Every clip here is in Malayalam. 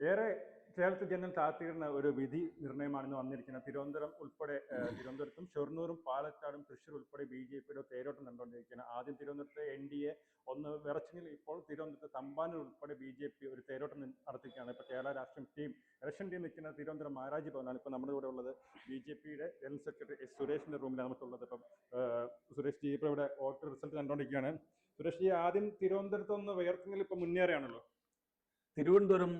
ഏറെ കേരളത്തിൽ ജനം കാത്തിരുന്ന ഒരു വിധി നിർണയമാണ് ഇന്ന് വന്നിരിക്കുന്നത് തിരുവനന്തപുരം ഉൾപ്പെടെ തിരുവനന്തപുരത്തും ഷൊർണൂറും പാലക്കാടും തൃശ്ശൂർ ഉൾപ്പെടെ ബി ജെ പിയുടെ തേരോട്ടം കണ്ടുകൊണ്ടിരിക്കുകയാണ്. ആദ്യം തിരുവനന്തപുരത്തെ എൻ ഡി എ ഒന്ന് വിറച്ചെങ്കിൽ ഇപ്പോൾ തിരുവനന്തപുരത്ത് തമ്പാനൂർ ഉൾപ്പെടെ ബി ജെ പി ഒരു തേരോട്ടം നടത്തിക്കുകയാണ് ഇപ്പോൾ കേരള രാഷ്ട്രീയം ടീം ഇലക്ഷൻ ടീം നിൽക്കുന്ന തിരുവനന്തപുരം മഹാരാജ് ഭവനാണ് ഇപ്പോൾ നമ്മുടെ കൂടെ ഉള്ളത് ബി ജെ പിയുടെ ജനറൽ സെക്രട്ടറി എസ് സുരേഷിന്റെ റൂമിലാണ് നമുക്കുള്ളത് ഇപ്പം സുരേഷ് ജി ഇപ്പോൾ ഇവിടെ വോട്ട് റിസൾട്ട് കണ്ടുകൊണ്ടിരിക്കുകയാണ്. സുരേഷ് ജി ആദ്യം തിരുവനന്തപുരത്ത് ഒന്ന് വിയർക്കെങ്കിൽ ഇപ്പോൾ മുന്നേറിയാണല്ലോ. Thiruvananthapuram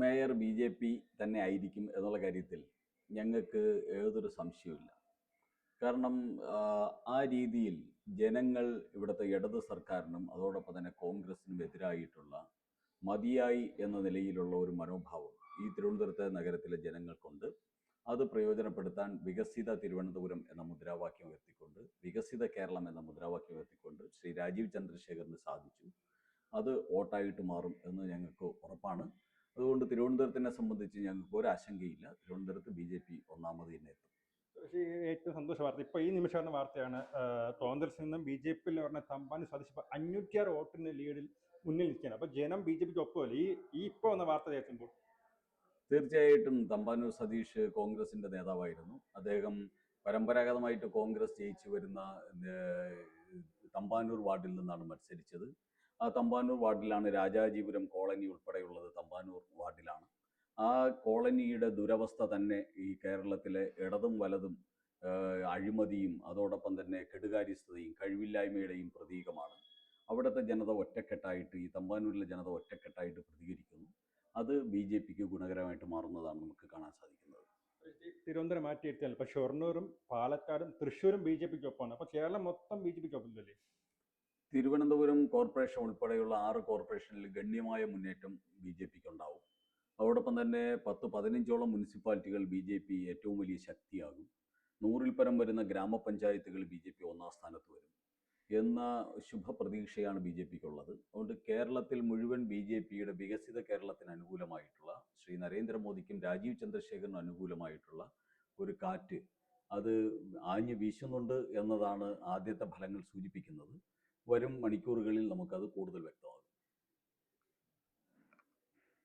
mayor B J P തന്നെ ആയിരിക്കും എന്നുള്ള കാര്യത്തിൽ ഞങ്ങൾക്ക് ഏതൊരു സംശയവുമില്ല. കാരണം ആ രീതിയിൽ ജനങ്ങൾ ഇവിടുത്തെ ഇടത് സർക്കാരിനും അതോടൊപ്പം തന്നെ കോൺഗ്രസിനും എതിരായിട്ടുള്ള മതിയായി എന്ന നിലയിലുള്ള ഒരു മനോഭാവം ഈ തിരുവനന്തപുരത്തെ നഗരത്തിലെ ജനങ്ങൾക്കുണ്ട്. അത് പ്രയോജനപ്പെടുത്താൻ വികസിത തിരുവനന്തപുരം എന്ന മുദ്രാവാക്യം ഉയർത്തിക്കൊണ്ട് വികസിത കേരളം എന്ന മുദ്രാവാക്യം ഉയർത്തിക്കൊണ്ട് ശ്രീ രാജീവ് ചന്ദ്രശേഖറിന് സാധിച്ചു. അത് വോട്ടായിട്ട് മാറും എന്ന് ഞങ്ങൾക്ക് ഉറപ്പാണ്. അതുകൊണ്ട് തിരുവനന്തപുരത്തിനെ സംബന്ധിച്ച് ഞങ്ങൾക്ക് ഒരു ആശങ്കയില്ല. തിരുവനന്തപുരത്ത് ബി ജെ പി ഒന്നാമത് തന്നെ എത്തും. പക്ഷേ ഏറ്റവും സന്തോഷ വാർത്ത. ഇപ്പൊ ഈ നിമിഷം വാർത്തയാണ് കോൺഗ്രസിൽ നിന്നും ബി ജെ പിയിൽ പറഞ്ഞ തമ്പാൻ ഇപ്പൊ അഞ്ഞൂറ്റിയാറ് വോട്ടിന് ലീഡിൽ മുന്നിൽ നിൽക്കുകയാണ്. അപ്പൊ ജനം ബി ജെ പിക്ക് ഒപ്പമല്ല? ഈ ഈ ഇപ്പൊ വന്ന വാർത്ത കേൾക്കുമ്പോൾ. തീർച്ചയായിട്ടും തമ്പാനൂർ സതീഷ് കോൺഗ്രസിന്റെ നേതാവായിരുന്നു. അദ്ദേഹം പരമ്പരാഗതമായിട്ട് കോൺഗ്രസ് ജയിച്ചു വരുന്ന തമ്പാനൂർ വാർഡിൽ നിന്നാണ് മത്സരിച്ചത്. തമ്പാനൂർ വാർഡിലാണ് രാജാജിപുരം കോളനി ഉൾപ്പെടെയുള്ളത്. തമ്പാനൂർ വാർഡിലാണ്. ആ കോളനിയുടെ ദുരവസ്ഥ തന്നെ ഈ കേരളത്തിലെ ഇടതും വലതും അഴിമതിയും അതോടൊപ്പം തന്നെ കെടുകാര്യസ്ഥതയും കഴിവില്ലായ്മയുടെയും പ്രതീകമാണ്. അവിടുത്തെ ജനത ഒറ്റക്കെട്ടായിട്ട് ഈ തമ്പാനൂരിലെ ജനത ഒറ്റക്കെട്ടായിട്ട് പ്രതികരിക്കുന്നു. അത് ബി ജെ പിക്ക് ഗുണകരമായിട്ട് മാറുന്നതാണ് നമുക്ക് കാണാൻ സാധിക്കുന്നത്. തിരുവനന്തപുരം മാറ്റിയെടുത്താൽ ഇപ്പൊ ഷൊർണൂരും പാലക്കാടും തൃശ്ശൂരും ബി ജെ പിക്ക് ഒപ്പമാണ്. അപ്പൊ കേരളം മൊത്തം ബി ജെ പിക്ക് ഒപ്പമില്ലല്ലേ തിരുവനന്തപുരം കോർപ്പറേഷൻ ഉൾപ്പെടെയുള്ള ആറ് കോർപ്പറേഷനിൽ ഗണ്യമായ മുന്നേറ്റം ബി ജെ പിക്ക് ഉണ്ടാവും അതോടൊപ്പം തന്നെ പത്ത് പതിനഞ്ചോളം മുനിസിപ്പാലിറ്റികൾ ബി ജെ പി ഏറ്റവും വലിയ ശക്തിയാകും. നൂറിൽ പരം വരുന്ന ഗ്രാമപഞ്ചായത്തുകൾ ബി ജെ പി ഒന്നാം സ്ഥാനത്ത് വരും. എന്ന ശുഭപ്രതീക്ഷയാണ് ബി ജെ പിക്കുള്ളത്. അതുകൊണ്ട് കേരളത്തിൽ മുഴുവൻ ബി ജെ പിയുടെ വികസിത കേരളത്തിന് അനുകൂലമായിട്ടുള്ള ശ്രീ നരേന്ദ്രമോദിക്കും രാജീവ് ചന്ദ്രശേഖറിനും അനുകൂലമായിട്ടുള്ള ഒരു കാറ്റ് അത് ആഞ്ഞു വീശുന്നുണ്ട് എന്നതാണ് ആദ്യത്തെ ഫലങ്ങൾ സൂചിപ്പിക്കുന്നത്. വരും മണിക്കൂറുകളിൽ നമുക്കത് കൂടുതൽ വ്യക്തമാകും.